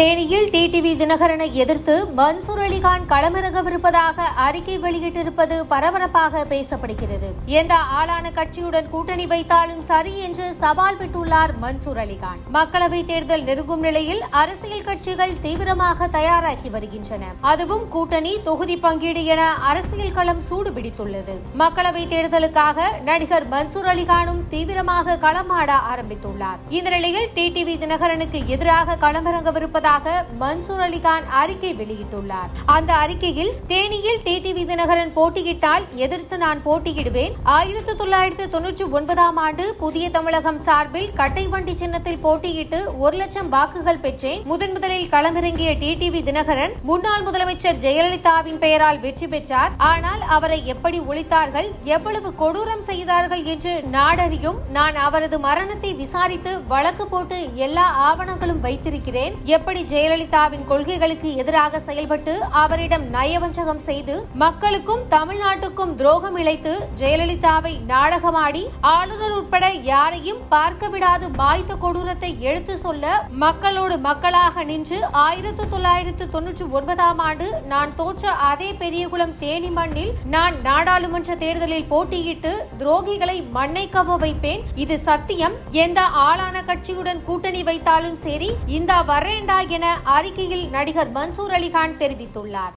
தேனியில் டிடிவி தினகரனை எதிர்த்து மன்சூர் அலிகான் களமிறங்கவிருப்பதாக அறிக்கை வெளியிட்டிருப்பது பரபரப்பாக பேசப்படுகிறது. எந்த ஆளான கட்சியுடன் கூட்டணி வைத்தாலும் சரி என்று சவால் விட்டுள்ளார் மன்சூர் அலிகான். மக்களவைத் தேர்தல் நெருங்கும் நிலையில் அரசியல் கட்சிகள் தீவிரமாக தயாராகி வருகின்றன. அதுவும் கூட்டணி தொகுதி பங்கீடு என அரசியல் களம் சூடுபிடித்துள்ளது. மக்களவைத் தேர்தலுக்காக நடிகர் மன்சூர் அலிகானும் தீவிரமாக களமாட ஆரம்பித்துள்ளார். இந்த நிலையில் டிடிவி தினகரனுக்கு எதிராக களமிறங்கவிருப்பதாக மன்சூர் அலிகான் அறிக்கை வெளியிட்டுள்ளார். அந்த அறிக்கையில் தேனியில் டிடிவி தினகரன் போட்டியிட்டால் எதிர்த்து நான் போட்டியிடுவேன். ஆயிரத்தி தொள்ளாயிரத்தி தொன்னூற்றி ஒன்பதாம் ஆண்டு புதிய தமிழகம் சார்பில் கட்டை வண்டி சின்னத்தில் போட்டியிட்டு ஒரு லட்சம் வாக்குகள் பெற்றேன். முதன் முதலில் களமிறங்கிய டிடிவி தினகரன் முன்னாள் முதலமைச்சர் ஜெயலலிதாவின் பெயரால் வெற்றி பெற்றார். ஆனால் அவரை எப்படி ஒழித்தார்கள் எவ்வளவு கொடூரம் செய்தார்கள் என்று நாடறியும் நான் அவரது மரணத்தை விசாரித்து வழக்கு போட்டு எல்லா ஆவணங்களும் வைத்திருக்கிறேன். எப்படி ஜெயலலிதாவின் கொள்கைகளுக்கு எதிராக செயல்பட்டு அவரிடம் நயவஞ்சகம் செய்து மக்களுக்கும் தமிழ்நாட்டுக்கும் துரோகம் இழைத்து ஜெயலலிதாவை நாடகமாடி ஆளுநர் உட்பட யாரையும் பார்க்க விடாது மாய்த்த கொடூரத்தை எடுத்து சொல்ல மக்களோடு மக்களாக நின்று ஆயிரத்தி தொள்ளாயிரத்து தொன்னூற்றி ஒன்பதாம் ஆண்டு நான் தோற்ற அதே பெரியகுளம் தேனி மண்ணில் நான் நாடாளுமன்ற தேர்தலில் போட்டியிட்டு துரோகிகளை மண்ணை கவ வைப்பேன். இது சத்தியம். எந்த ஆளான கட்சியுடன் கூட்டணி வைத்தாலும் சரி இந்த வரேண்டா என அறிக்கையில் நடிகர் மன்சூர் அலிகான் தெரிவித்துள்ளார்.